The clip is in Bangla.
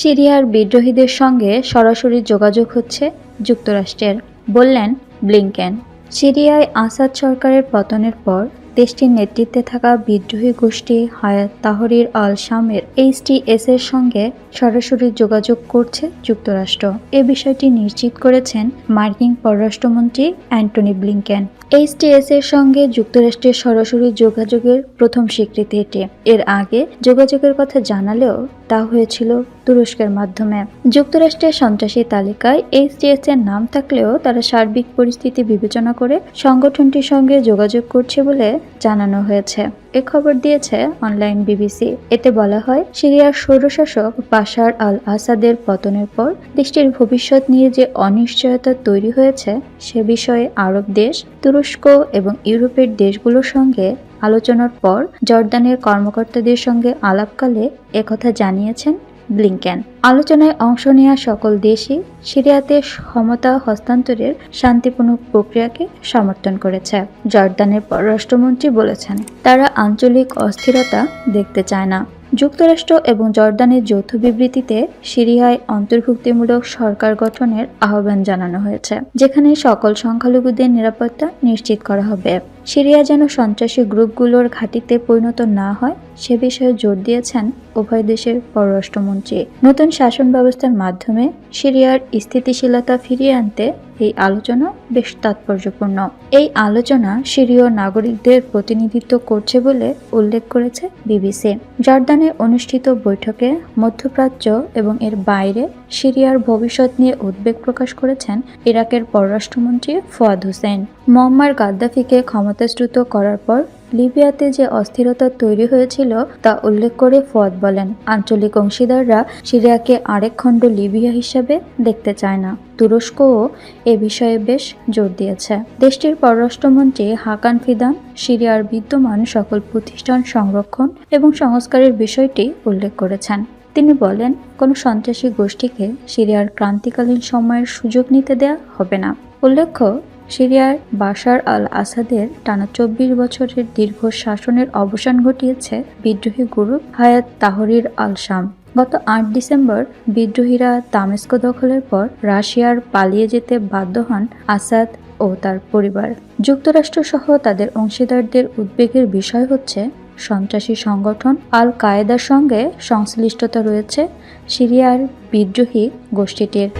সিরিয়ার বিদ্রোহীদের সঙ্গে সরাসরি যোগাযোগ হচ্ছে যুক্তরাষ্ট্রের, বললেন ব্লিংকেন। সিরিয়ায় আসাদ সরকারের পতনের পর দেশটির নেতৃত্বে থাকা বিদ্রোহী গোষ্ঠী হায়াত তাহরির আল শামের এইচটিএস এর সঙ্গে সরাসরি যোগাযোগ করছে যুক্তরাষ্ট্র। এ বিষয়টি নিশ্চিত করেছেন মার্কিন পররাষ্ট্রমন্ত্রী অ্যান্টনি ব্লিংকেন। এইচটিএস এর সঙ্গে যুক্তরাষ্ট্রের সরাসরি যোগাযোগের প্রথম স্বীকৃতি এটি। এর আগে যোগাযোগের কথা জানালেও তা হয়েছিল তুরস্কের মাধ্যমে। যুক্তরাষ্ট্রের সন্ত্রাসী তালিকায় এইচটিএস এর নাম থাকলেও তারা সার্বিক পরিস্থিতি বিবেচনা করে সংগঠনটির সঙ্গে যোগাযোগ করছে বলে জানানো হয়েছে। এ খবর দিয়েছে অনলাইন বিবিসি। এতে বলা হয়, সিরিয়ার স্বৈরশাসক বাশার আল আসাদের পতনের পর দেশটির ভবিষ্যৎ নিয়ে যে অনিশ্চয়তা তৈরি হয়েছে, সে বিষয়ে আরব দেশ তুরস্ক এবং ইউরোপের দেশগুলোর সঙ্গে আলোচনার পর জর্দানের কর্মকর্তাদের সঙ্গে আলাপকালে একথা জানিয়েছেন ব্লিংকেন। আলোচনায় অংশ নেওয়া সকল দেশই সিরিয়াতে ক্ষমতা হস্তান্তরের শান্তিপূর্ণ প্রক্রিয়াকে সমর্থন করেছে, জর্দানের পররাষ্ট্রমন্ত্রী বলেছেন। তারা আঞ্চলিক অস্থিরতা দেখতে চায় না। যুক্তরাষ্ট্র এবং জর্দানের যৌথ বিবৃতিতে সিরিয়ায় অন্তর্ভুক্তিমূলক সরকার গঠনের আহ্বান জানানো হয়েছে, যেখানে সকল সংখ্যালঘুদের নিরাপত্তা নিশ্চিত করা হবে। সিরিয়া যেন সন্ত্রাসী গ্রুপগুলোর ঘাঁটিতে পরিণত না হয়, সে বিষয়ে জোর দিয়েছেন উভয় দেশের পররাষ্ট্রমন্ত্রী। নতুন শাসন ব্যবস্থার মাধ্যমে সিরিয়ার স্থিতিশীলতা ফিরিয়ে আনতে এই আলোচনা বেশ তাৎপর্যপূর্ণ। এই আলোচনা সিরীয় নাগরিকদের প্রতিনিধিত্ব করছে বলে উল্লেখ করেছে বিবিসি। জর্দানে অনুষ্ঠিত বৈঠকে মধ্যপ্রাচ্য এবং এর বাইরে সিরিয়ার ভবিষ্যৎ নিয়ে উদ্বেগ প্রকাশ করেছেন ইরাকের পররাষ্ট্রমন্ত্রী ফোয়াদ হুসেন। মোহাম্মার গাদ্দাফিকে ক্ষমতাচ্যুত করার পর লিবিয়াতে যে অস্থিরতা তৈরি হয়েছিল তা উল্লেখ করে ফুয়াদ বলেন, আঞ্চলিক অংশীদাররা সিরিয়াকে আরেক খণ্ড লিবিয়া হিসাবে দেখতে চায় না। তুরস্কও এ বিষয়ে বেশ জোর দিয়েছে। দেশটির পররাষ্ট্রমন্ত্রী হাকান ফিদান সিরিয়ার বিদ্যমান সকল প্রতিষ্ঠান সংরক্ষণ এবং সংস্কারের বিষয়টি উল্লেখ করেছেন। তিনি বলেন, কোনো সন্ত্রাসী গোষ্ঠীকে সিরিয়ার ক্রান্তিকালীন সময়ের সুযোগ নিতে দেয়া হবে না। উল্লেখ্য সিরিয়ার বাশার আল আসাদের টানা চব্বিশ বছরের দীর্ঘ শাসনের অবসান ঘটিয়েছে বিদ্রোহী গ্রুপ হায়াত তাহরির আল শাম গত আট ডিসেম্বর বিদ্রোহীরা তামেস্ক দখলের পর রাশিয়ার পালিয়ে যেতে বাধ্য হন আসাদ ও তার পরিবার। যুক্তরাষ্ট্র সহ তাদের অংশীদারদের উদ্বেগের বিষয় হচ্ছে, সন্ত্রাসী সংগঠন আল কায়েদার সঙ্গে সংশ্লিষ্টতা রয়েছে সিরিয়ার বিদ্রোহী গোষ্ঠীটির।